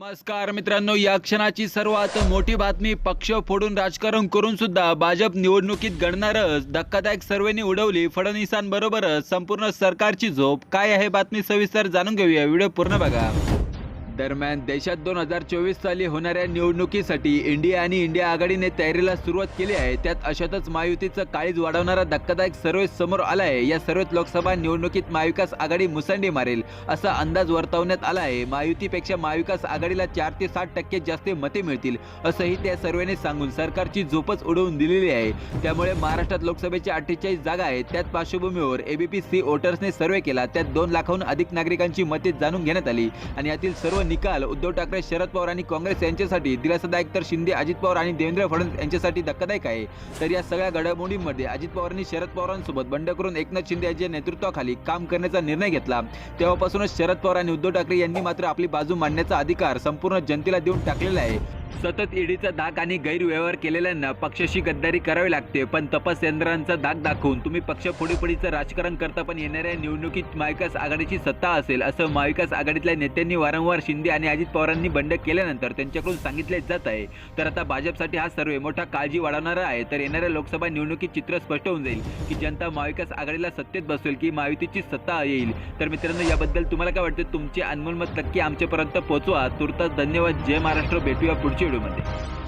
नमस्कार मित्रांनो या क्षणाची सर्वात मोठी बातमी पक्ष फोडून राजकारण करून सुद्धा भाजप निवडणुकीत घडणारच धक्कादायक सर्वेने उडवली फडणवीसांबरोबरच संपूर्ण सरकारची झोप. काय आहे बातमी सविस्तर जाणून घेऊया व्हिडिओ पूर्ण बघा. दरम्यान देशात दोन हजार चोवीस साली होणाऱ्या निवडणुकीसाठी इंडिया आणि इंडिया आघाडीने तयारीला सुरुवात केली आहे. त्यात अशातच महायुतीचं काळीज वाढवणारा धक्कादायक सर्वे समोर आला आहे या सर्वेत लोकसभा निवडणुकीत महाविकास आघाडी मुसंडी मारेल असा अंदाज वर्तवण्यात आला आहे. महायुतीपेक्षा महाविकास आघाडीला चार ते साठ टक्के जास्त मते मिळतील असंही त्या सर्वेने सांगून सरकारची झोपच उडवून दिलेली आहे. त्यामुळे महाराष्ट्रात लोकसभेच्या अठ्ठेचाळीस जागा आहेत. त्यात पार्श्वभूमीवर एबीपी सी वोटर्सने सर्वे केला. त्यात दोन लाखाहून अधिक नागरिकांची मते जाणून घेण्यात आली आणि यातील सर्व निकाल उद्धव ठाकरे शरद पवार आणि काँग्रेस यांच्यासाठी दिलासादायक तर शिंदे अजित पवार आणि देवेंद्र फडणवीस यांच्यासाठी धक्कादायक आहे. तर या सगळ्या घडामोडींमध्ये अजित पवारांनी शरद पवारांसोबत बंड करून एकनाथ शिंदे यांच्या नेतृत्वाखाली काम करण्याचा निर्णय घेतला. तेव्हापासूनच शरद पवार आणि उद्धव ठाकरे यांनी मात्र आपली बाजू मांडण्याचा अधिकार संपूर्ण जनतेला देऊन टाकलेला आहे. सतत ईडीचा धाक आणि गैरव्यवहार केलेल्यांना पक्षाशी गद्दारी करावी लागते पण तपास यंत्रांचा धाक दाखवून तुम्ही पक्ष फोडीफोडीचं राजकारण करता पण येणाऱ्या निवडणुकीत महाविकास आघाडीची सत्ता असेल असं महाविकास आघाडीतल्या नेत्यांनी वारंवार शिंदे आणि अजित पवारांनी बंड केल्यानंतर त्यांच्याकडून सांगितले जात आहे. तर आता भाजपसाठी हा सर्वे मोठा काळजी वाढवणारा आहे तर येणाऱ्या लोकसभा निवडणुकीत चित्र स्पष्ट होऊन जाईल की जनता महाविकास आघाडीला सत्तेत बसेल की महायुतीची सत्ता येईल. तर मित्रांनो याबद्दल तुम्हाला काय वाटतं? तुमचे अनमोल मत नक्की आमच्यापर्यंत पोहोचवा. तुर्तास धन्यवाद. जय महाराष्ट्र. भेटूया पुढच्या 찌르면 돼.